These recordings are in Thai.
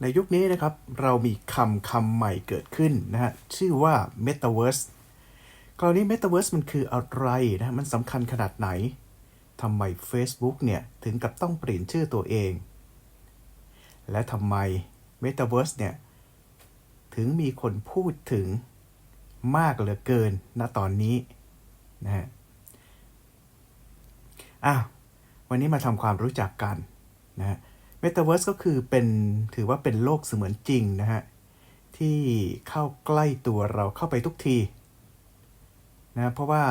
ในยุคนี้นะครับเรามีคำคำใหม่เกิดขึ้นนะฮะชื่อว่า Metaverse คราวนี้ Metaverse มันคืออะไรนะมันสำคัญขนาดไหนทำไม Facebook เนี่ยถึงกับต้องเปลี่ยนชื่อตัวเอง และทำไม Metaverse เนี่ยถึงมีคนพูดถึงมากเหลือเกินณตอนนี้นะฮะอ้าววันนี้มาทำความรู้จักกันนะฮะ Metaverse ก็คือเป็นถือว่าเป็นโลกเสมือนจริงนะฮะ ที่เข้าใกล้ตัวเราเข้าไปทุกทีนะเพราะว่า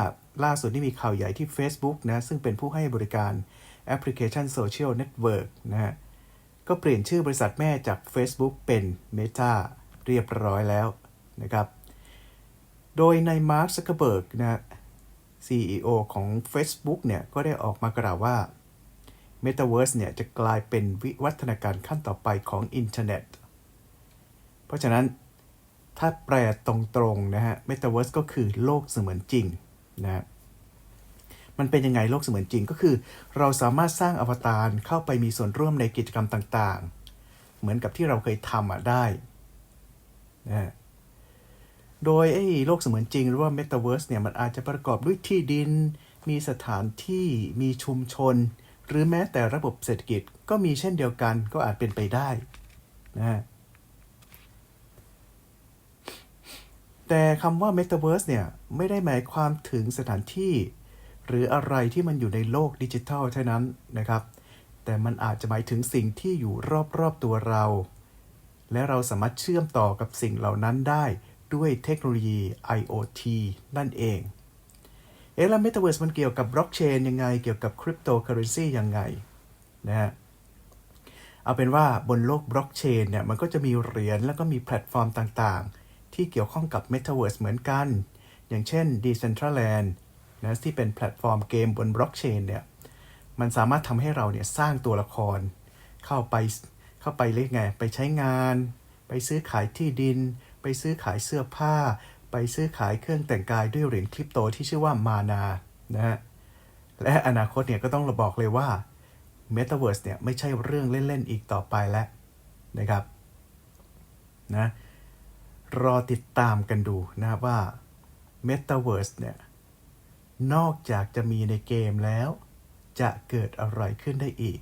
ล่าสุดนี่มีข่าวใหญ่ที่ Facebook นะ ซึ่งเป็นผู้ให้บริการแอปพลิเคชันโซเชียลเน็ตเวิร์กนะฮะ ก็เปลี่ยนชื่อบริษัทแม่จาก Facebook เป็น Meta เรียบร้อยแล้วนะครับ โดยในมาร์คซักเกอร์เบิร์กนะ CEO ของ Facebook เนี่ย ก็ได้ออกมากล่าวว่า Metaverse เนี่ยจะกลายเป็นวิวัฒนาการขั้นต่อไปของอินเทอร์เน็ต เพราะฉะนั้นถ้าแปลตรงๆนะฮะ Metaverse ก็คือโลกเสมือนจริงนะฮะมันเป็นยังไงโลกเสมือนจริงก็คือ เราสามารถสร้างอวตารเข้าไปมีส่วนร่วมในกิจกรรมต่างๆ เหมือนกับที่เราเคยทำอะได้นะฮะโดยไอ้โลกเสมือนจริง หรือว่า Metaverse เนี่ยมันอาจจะประกอบด้วยที่ดิน มีสถานที่มีชุมชน หรือแม้แต่ระบบเศรษฐกิจก็มีเช่นเดียวกันก็อาจเป็นไปได้นะฮะแต่คำว่า Metaverse เนี่ย ไม่ได้หมายความถึงสถานที่ หรืออะไรที่มันอยู่ในโลกดิจิทัลเท่านั้นนะครับ แต่มันอาจจะหมายถึงสิ่งที่อยู่รอบๆตัวเรา และเราสามารถเชื่อมต่อกับสิ่งเหล่านั้นได้ด้วยเทคโนโลยี IoT นั่นเอง เอ๊ะแล้ว Metaverse มันเกี่ยวกับบล็อกเชนยังไง เกี่ยวกับคริปโตเคอเรนซียังไงนะฮะเอาเป็นว่าบนโลกบล็อกเชนเนี่ยมันก็จะมีเหรียญแล้วก็มีแพลตฟอร์มต่างๆ ที่เกี่ยวข้องกับ Metaverse เหมือนกัน อย่างเช่น Decentraland นะที่เป็นแพลตฟอร์มเกมบนบล็อกเชนเนี่ยมันสามารถทำให้เราเนี่ยสร้างตัวละคร เข้าไปเข้าไปเรียกไง ไปใช้งาน ไปซื้อขายที่ดิน ไปซื้อขายเสื้อผ้า ไปซื้อขายเครื่องแต่งกายด้วยเหรียญคริปโตที่ชื่อว่ามานานะฮะและอนาคตเนี่ยก็ต้องระบอกเลยว่า Metaverse เนี่ยไม่ใช่เรื่องเล่น ๆ อีกต่อไปแล้วนะครับนะรอติดตามกันดูนะว่า Metaverse เนี่ยนอกจากจะมีในเกมแล้ว จะเกิดอะไรขึ้นได้อีก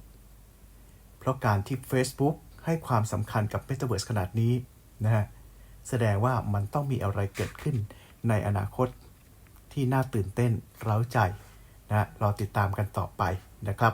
เพราะการที่ Facebook ให้ความสำคัญกับ Metaverse ขนาดนี้นะฮะ แสดงว่ามันต้องมีอะไรเกิดขึ้นในอนาคตที่น่าตื่นเต้นเร้าใจนะ รอติดตามกันต่อไปนะครับ